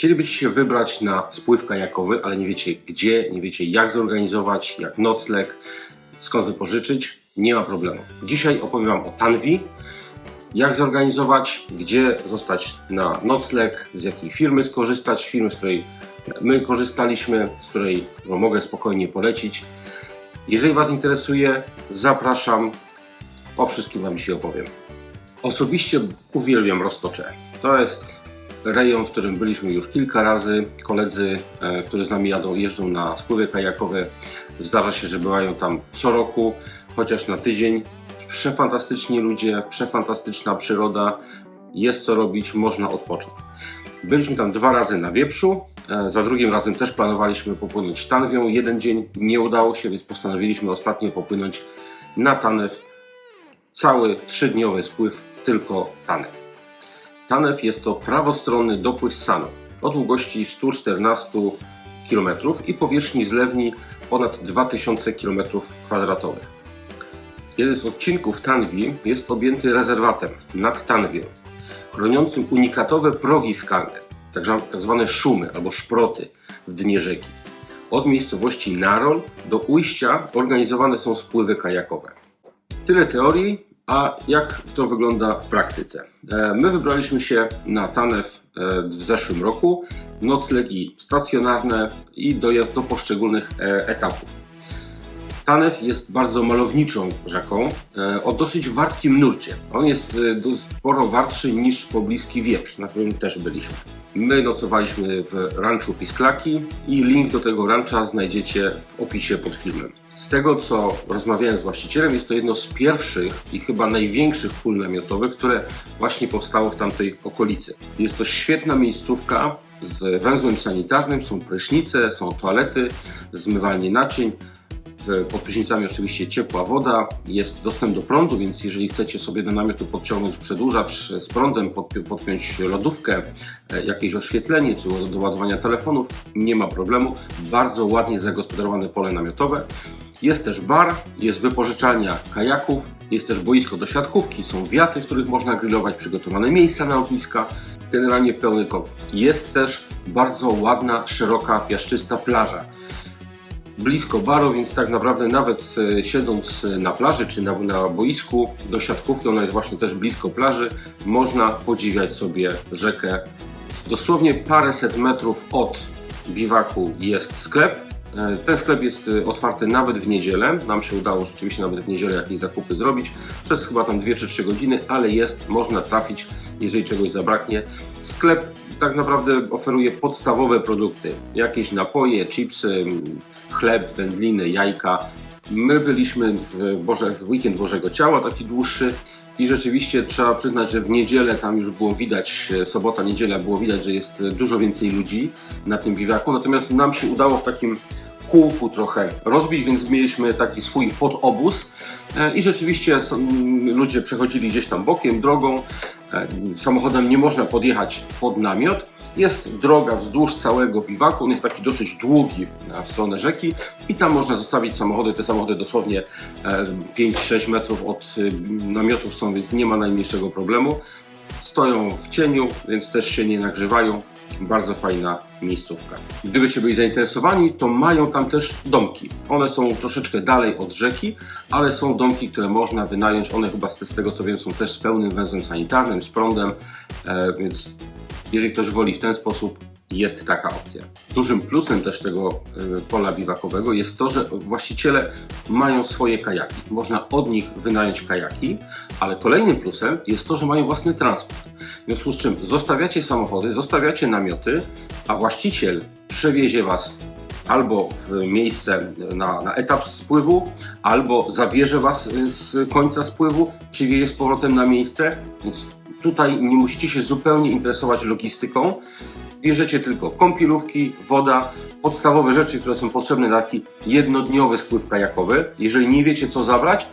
Chcielibyście się wybrać na spływ kajakowy, ale nie wiecie gdzie, nie wiecie jak zorganizować, jak nocleg, skąd wypożyczyć. Nie ma problemu. Dzisiaj opowiem Wam o Tanwi, jak zorganizować, gdzie zostać na nocleg, z jakiej firmy skorzystać, firmy, z której my korzystaliśmy, z której no, mogę spokojnie polecić. Jeżeli Was interesuje, zapraszam. O wszystkim Wam dzisiaj opowiem. Osobiście uwielbiam Roztocze. To jest rejon, w którym byliśmy już kilka razy. Koledzy, e, którzy z nami jadą, jeżdżą na spływy kajakowe. Zdarza się, że bywają tam co roku, chociaż na tydzień. Przefantastyczni ludzie, przefantastyczna przyroda. Jest co robić, można odpocząć. Byliśmy tam dwa razy na wieprzu. E, Za drugim razem też planowaliśmy popłynąć Tanwią. Jeden dzień nie udało się, więc postanowiliśmy ostatnio popłynąć na Tanew. Cały trzydniowy spływ tylko Tanew. Tanew jest to prawostronny dopływ Sanu o długości 114 km i powierzchni zlewni ponad 2000 km2. Jeden z odcinków Tanwi jest objęty rezerwatem nad Tanwią, chroniącym unikatowe progi skalne, tak zwa- tak zwane szumy albo szproty w dnie rzeki. Od miejscowości Narol do ujścia organizowane są spływy kajakowe. Tyle teorii, a jak to wygląda w praktyce? E, My wybraliśmy się na Tanew e, w zeszłym roku, noclegi stacjonarne i dojazd do poszczególnych e, etapów. Tanew jest bardzo malowniczą rzeką e, o dosyć wartkim nurcie. On jest e, sporo wartszy niż pobliski Wieprz, na którym też byliśmy. My nocowaliśmy w ranczu Pisklaki i link do tego rancha znajdziecie w opisie pod filmem. Z tego co rozmawiałem z właścicielem, jest to jedno z pierwszych i chyba największych pól namiotowych, które właśnie powstało w tamtej okolicy. Jest to świetna miejscówka z węzłem sanitarnym, są prysznice, są toalety, zmywalnie naczyń, pod prysznicami oczywiście ciepła woda, jest dostęp do prądu, więc jeżeli chcecie sobie do namiotu podciągnąć przedłużacz z prądem, podpi- podpiąć lodówkę, e, jakieś oświetlenie czy do ładowania telefonów, nie ma problemu. Bardzo ładnie zagospodarowane pole namiotowe. Jest też bar, jest wypożyczalnia kajaków, jest też boisko do siatkówki, są wiaty, w których można grillować, przygotowane miejsca na ogniska, generalnie pełny komfort. Jest też bardzo ładna, szeroka, piaszczysta plaża blisko baru, więc tak naprawdę nawet e, siedząc na plaży czy na, na boisku do siatkówki, ona jest właśnie też blisko plaży, można podziwiać sobie rzekę. Dosłownie paręset metrów od biwaku jest sklep. E, Ten sklep jest e, otwarty nawet w niedzielę. Nam się udało rzeczywiście nawet w niedzielę jakieś zakupy zrobić. Przez chyba tam 2 czy 3 godziny, ale jest, można trafić, jeżeli czegoś zabraknie. Sklep tak naprawdę oferuje podstawowe produkty. Jakieś napoje, chipsy, chleb, wędliny, jajka. My byliśmy w, Boże, weekend Bożego Ciała, taki dłuższy. I rzeczywiście trzeba przyznać, że w niedzielę tam już było widać, e, sobota, niedziela było widać, że jest e, dużo więcej ludzi na tym biwaku. Natomiast nam się udało w takim kółku trochę rozbić, więc mieliśmy taki swój podobóz i rzeczywiście ludzie przechodzili gdzieś tam bokiem, drogą. E, Samochodem nie można podjechać pod namiot. Jest droga wzdłuż całego biwaku, on jest taki dosyć długi na stronę rzeki i tam można zostawić samochody. Te samochody dosłownie e, 5-6 metrów od y, namiotów są, więc nie ma najmniejszego problemu. Stoją w cieniu, więc też się nie nagrzewają. Bardzo fajna miejscówka. Gdybyście byli zainteresowani, to mają tam też domki. One są troszeczkę dalej od rzeki, ale są domki, które można wynająć. One chyba z tego co wiem są też z pełnym węzłem sanitarnym, z prądem, e, więc jeżeli ktoś woli w ten sposób, jest taka opcja. Dużym plusem też tego e, pola biwakowego jest to, że właściciele mają swoje kajaki. Można od nich wynająć kajaki, ale kolejnym plusem jest to, że mają własny transport. W związku z czym zostawiacie samochody, zostawiacie namioty, a właściciel przewiezie Was albo w miejsce na, na etap spływu, albo zabierze Was y, z końca spływu, przywiezie z powrotem na miejsce. Więc tutaj nie musicie się zupełnie interesować logistyką. Bierzecie tylko kąpielówki, woda, podstawowe rzeczy, które są potrzebne na taki jednodniowy spływ kajakowy. Jeżeli nie wiecie co zabrać,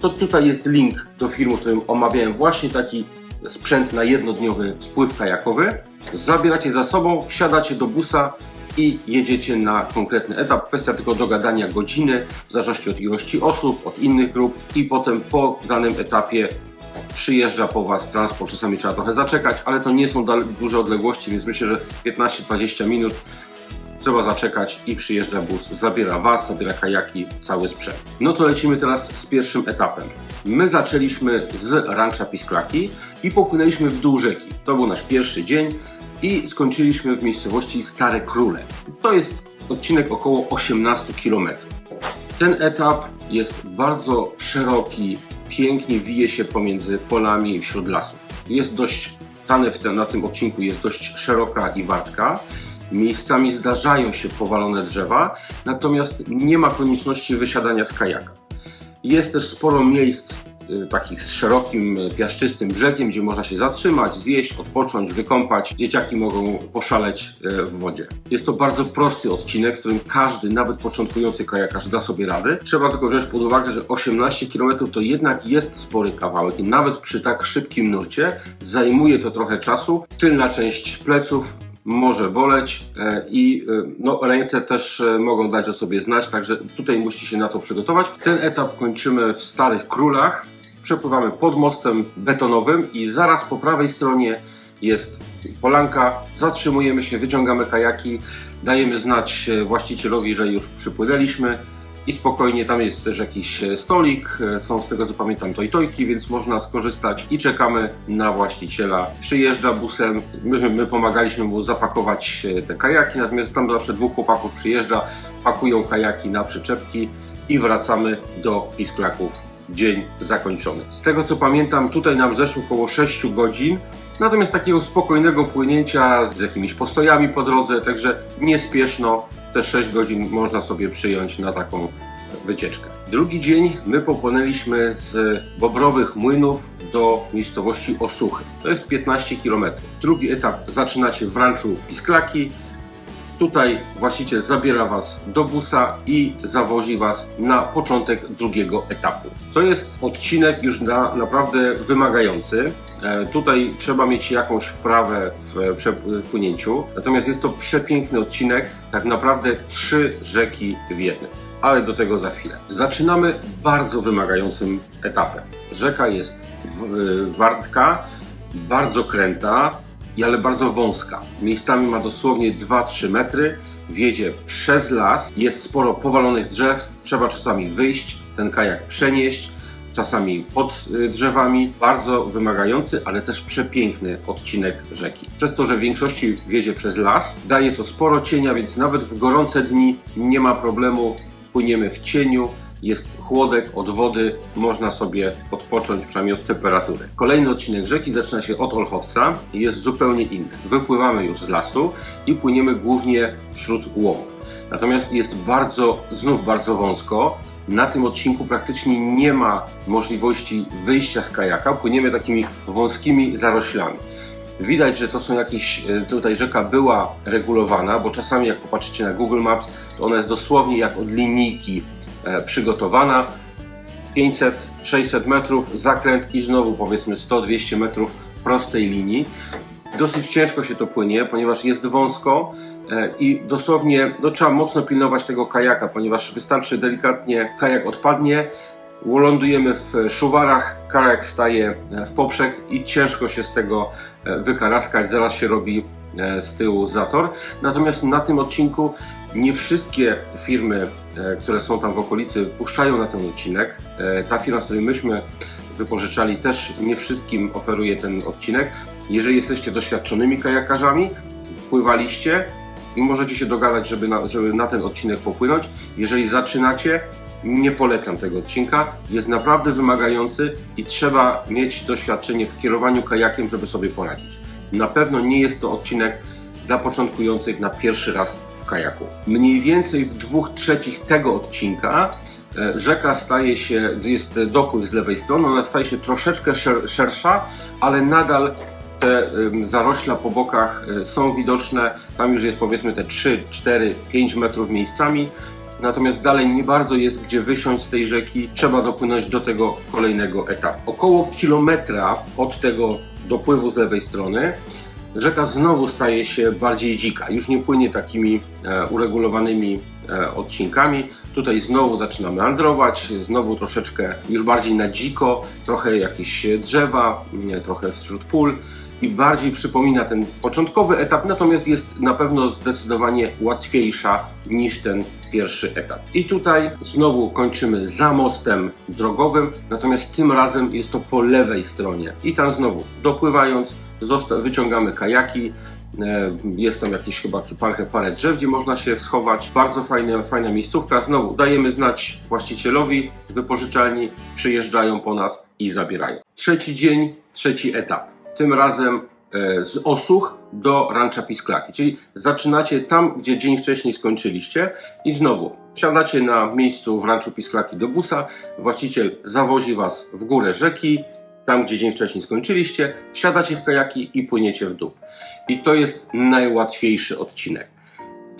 to tutaj jest link do filmu, w którym omawiałem właśnie taki sprzęt na jednodniowy spływ kajakowy. Zabieracie za sobą, wsiadacie do busa i jedziecie na konkretny etap. Kwestia tylko dogadania godziny, w zależności od ilości osób, od innych grup i potem po danym etapie przyjeżdża po Was transport, czasami trzeba trochę zaczekać, ale to nie są duże odległości, więc myślę, że 15-20 minut trzeba zaczekać i przyjeżdża bus, zabiera Was, zabiera kajaki, cały sprzęt. No to lecimy teraz z pierwszym etapem. My zaczęliśmy z rancza Pisklaki i popłynęliśmy w dół rzeki. To był nasz pierwszy dzień i skończyliśmy w miejscowości Stare Króle. To jest odcinek około 18 km. Ten etap jest bardzo szeroki, pięknie wije się pomiędzy polami wśród lasów. Jest dość, tanę w na tym odcinku jest dość szeroka i wartka. Miejscami zdarzają się powalone drzewa, natomiast nie ma konieczności wysiadania z kajaka. Jest też sporo miejsc takich z szerokim, y, piaszczystym brzegiem, gdzie można się zatrzymać, zjeść, odpocząć, wykąpać. Dzieciaki mogą poszaleć y, w wodzie. Jest to bardzo prosty odcinek, którym każdy, nawet początkujący kajakarz da sobie radę. Trzeba tylko wziąć pod uwagę, że 18 km to jednak jest spory kawałek i nawet przy tak szybkim nurcie zajmuje to trochę czasu. Tylna część pleców może boleć i no, ręce też mogą dać o sobie znać, także tutaj musicie się na to przygotować. Ten etap kończymy w Starych Królach. Przepływamy pod mostem betonowym i zaraz po prawej stronie jest polanka. Zatrzymujemy się, wyciągamy kajaki, dajemy znać e, właścicielowi, że już przypłynęliśmy i spokojnie tam jest też jakiś e, stolik, e, są z tego co pamiętam tojtojki, więc można skorzystać i czekamy na właściciela. Przyjeżdża busem, my, my pomagaliśmy mu zapakować te kajaki, natomiast tam zawsze dwóch chłopaków przyjeżdża, pakują kajaki na przyczepki i wracamy do Pisklaków. Dzień zakończony. Z tego co pamiętam, tutaj nam zeszło około 6 godzin, natomiast takiego spokojnego płynięcia z jakimiś postojami po drodze, także niespieszno, te 6 godzin można sobie przyjąć na taką wycieczkę. Drugi dzień my popłynęliśmy z Bobrowych Młynów do miejscowości Osuchy. To jest 15 km. Drugi etap zaczynacie w ranczu Pisklaki. Tutaj właściciel zabiera Was do busa i zawozi Was na początek drugiego etapu. To jest odcinek już na, naprawdę wymagający. E, Tutaj trzeba mieć jakąś wprawę w przepłynięciu. Natomiast jest to przepiękny odcinek, tak naprawdę trzy rzeki w jednym. Ale do tego za chwilę. Zaczynamy bardzo wymagającym etapem. Rzeka jest w- wartka, bardzo kręta, ale bardzo wąska. Miejscami ma dosłownie 2-3 metry, wiedzie przez las, jest sporo powalonych drzew, trzeba czasami wyjść, ten kajak przenieść, czasami pod y, drzewami. Bardzo wymagający, ale też przepiękny odcinek rzeki. Przez to, że w większości wiedzie przez las, daje to sporo cienia, więc nawet w gorące dni nie ma problemu, płyniemy w cieniu, jest chłodek od wody, można sobie odpocząć przynajmniej od temperatury. Kolejny odcinek rzeki zaczyna się od Olchowca i jest zupełnie inny. Wypływamy już z lasu i płyniemy głównie wśród łowów. Natomiast jest bardzo, znów bardzo wąsko. Na tym odcinku praktycznie nie ma możliwości wyjścia z kajaka. Płyniemy takimi wąskimi zaroślami. Widać, że to są jakieś, e, tutaj rzeka była regulowana, bo czasami jak popatrzycie na Google Maps, to ona jest dosłownie jak od linijki przygotowana. 500-600 metrów zakręt i znowu powiedzmy 100-200 metrów prostej linii. Dosyć ciężko się to płynie, ponieważ jest wąsko e, i dosłownie no, trzeba mocno pilnować tego kajaka, ponieważ wystarczy delikatnie kajak odpadnie, lądujemy w szuwarach, kajak staje e, w poprzek i ciężko się z tego e, wykaraskać, zaraz się robi e, z tyłu zator. Natomiast na tym odcinku nie wszystkie firmy, e, które są tam w okolicy, puszczają na ten odcinek. E, Ta firma, z której myśmy wypożyczali, też nie wszystkim oferuje ten odcinek. Jeżeli jesteście doświadczonymi kajakarzami, pływaliście i możecie się dogadać, żeby na, żeby na ten odcinek popłynąć. Jeżeli zaczynacie, nie polecam tego odcinka. Jest naprawdę wymagający i trzeba mieć doświadczenie w kierowaniu kajakiem, żeby sobie poradzić. Na pewno nie jest to odcinek dla początkujących na pierwszy raz w kajaku. Mniej więcej w dwóch trzecich tego odcinka e, rzeka staje się, jest dopływ z lewej strony, ona staje się troszeczkę szer, szersza, ale nadal te zarośla po bokach y, są widoczne. Tam już jest powiedzmy te 3, 4, 5 metrów miejscami. Natomiast dalej nie bardzo jest gdzie wysiąść z tej rzeki. Trzeba dopłynąć do tego kolejnego etapu. Około kilometra od tego dopływu z lewej strony rzeka znowu staje się bardziej dzika. Już nie płynie takimi e, uregulowanymi e, odcinkami. Tutaj znowu zaczyna meandrować, znowu troszeczkę już bardziej na dziko, trochę jakieś drzewa, nie, trochę wśród pól i bardziej przypomina ten początkowy etap, natomiast jest na pewno zdecydowanie łatwiejsza niż ten pierwszy etap. I tutaj znowu kończymy za mostem drogowym, natomiast tym razem jest to po lewej stronie. I tam znowu dopływając, wyciągamy kajaki. E, Jest tam jakieś chyba parę, parę drzew, gdzie można się schować. Bardzo fajna, fajna miejscówka. Znowu dajemy znać właścicielowi wypożyczalni, przyjeżdżają po nas i zabierają. Trzeci dzień, trzeci etap. Tym razem e, z Osuch do Rancha Pisklaki, czyli zaczynacie tam, gdzie dzień wcześniej skończyliście i znowu wsiadacie na miejscu w Ranchu Pisklaki do busa, właściciel zawozi was w górę rzeki, tam gdzie dzień wcześniej skończyliście, wsiadacie w kajaki i płyniecie w dół. I to jest najłatwiejszy odcinek.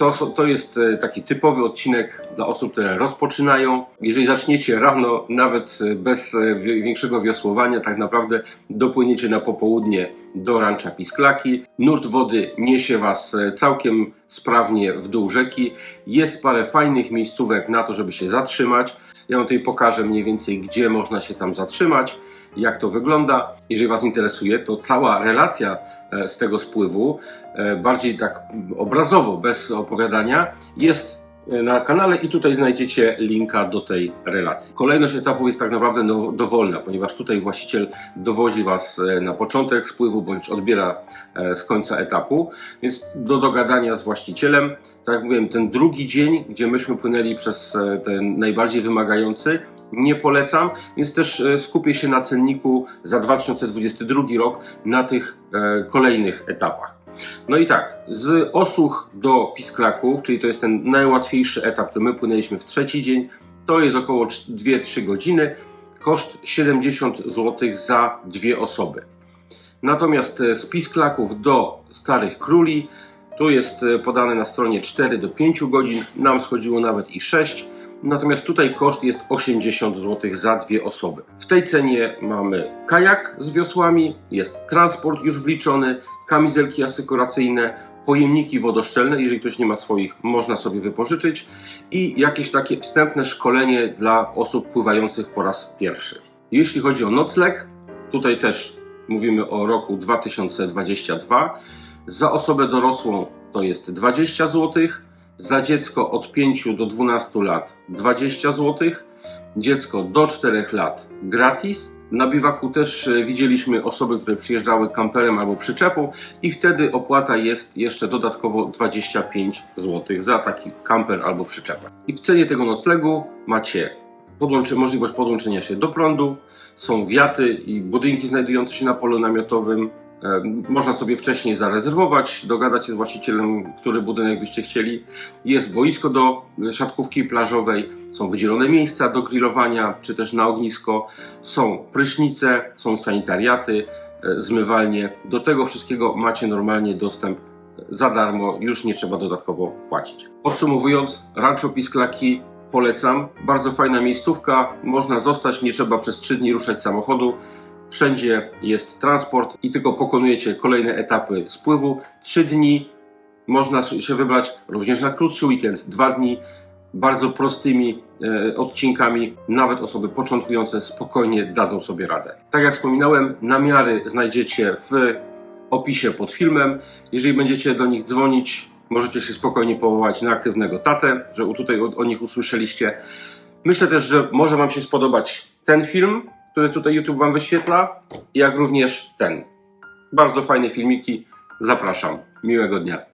To, to jest e, taki typowy odcinek dla osób, które rozpoczynają. Jeżeli zaczniecie rano, nawet e, bez e, wi- większego wiosłowania, tak naprawdę dopłyniecie na popołudnie do rancza Pisklaki. Nurt wody niesie Was całkiem sprawnie w dół rzeki. Jest parę fajnych miejscówek na to, żeby się zatrzymać. Ja Wam tutaj pokażę mniej więcej, gdzie można się tam zatrzymać, jak to wygląda. Jeżeli Was interesuje, to cała relacja e, z tego spływu, e, bardziej tak obrazowo, bez opowiadania, jest e, na kanale i tutaj znajdziecie linka do tej relacji. Kolejność etapów jest tak naprawdę do, dowolna, ponieważ tutaj właściciel dowozi Was na początek spływu bądź odbiera z końca etapu, więc do dogadania z właścicielem. Tak jak mówiłem, ten drugi dzień, gdzie myśmy płynęli przez ten najbardziej wymagający, nie polecam, więc też e, skupię się na cenniku za 2022 rok na tych e, kolejnych etapach. No i tak, z Osuch do Pisklaków, czyli to jest ten najłatwiejszy etap, który my płynęliśmy w trzeci dzień, to jest około 2-3 godziny, koszt 70 zł za dwie osoby. Natomiast e, z Pisklaków do Starych Króli, tu jest podane na stronie 4 do 5 godzin, nam schodziło nawet i 6. Natomiast tutaj koszt jest 80 zł za dwie osoby. W tej cenie mamy kajak z wiosłami, jest transport już wliczony, kamizelki asykuracyjne, pojemniki wodoszczelne, jeżeli ktoś nie ma swoich, można sobie wypożyczyć i jakieś takie wstępne szkolenie dla osób pływających po raz pierwszy. Jeśli chodzi o nocleg, tutaj też mówimy o roku 2022. Za osobę dorosłą to jest 20 zł, za dziecko od 5 do 12 lat 20 zł, dziecko do 4 lat gratis. Na biwaku też e, widzieliśmy osoby, które przyjeżdżały kamperem albo przyczepą i wtedy opłata jest jeszcze dodatkowo 25 zł za taki kamper albo przyczepę. I w cenie tego noclegu macie podłączy, możliwość podłączenia się do prądu, są wiaty i budynki znajdujące się na polu namiotowym. E, Można sobie wcześniej zarezerwować, dogadać się z właścicielem, który budynek byście chcieli. Jest boisko do siatkówki plażowej, są wydzielone miejsca do grillowania czy też na ognisko, są prysznice, są sanitariaty, e, zmywalnie. Do tego wszystkiego macie normalnie dostęp za darmo, już nie trzeba dodatkowo płacić. Podsumowując, Rancho Pisklaki polecam. Bardzo fajna miejscówka, można zostać, nie trzeba przez 3 dni ruszać samochodu. Wszędzie jest transport i tylko pokonujecie kolejne etapy spływu. 3 dni można się wybrać również na krótszy weekend, 2 dni bardzo prostymi e, odcinkami. Nawet osoby początkujące spokojnie dadzą sobie radę. Tak jak wspominałem, namiary znajdziecie w opisie pod filmem. Jeżeli będziecie do nich dzwonić, możecie się spokojnie powołać na aktywnego tatę, że tutaj o, o nich usłyszeliście. Myślę też, że może Wam się spodobać ten film, który tutaj YouTube Wam wyświetla, jak również ten. Bardzo fajne filmiki. Zapraszam. Miłego dnia.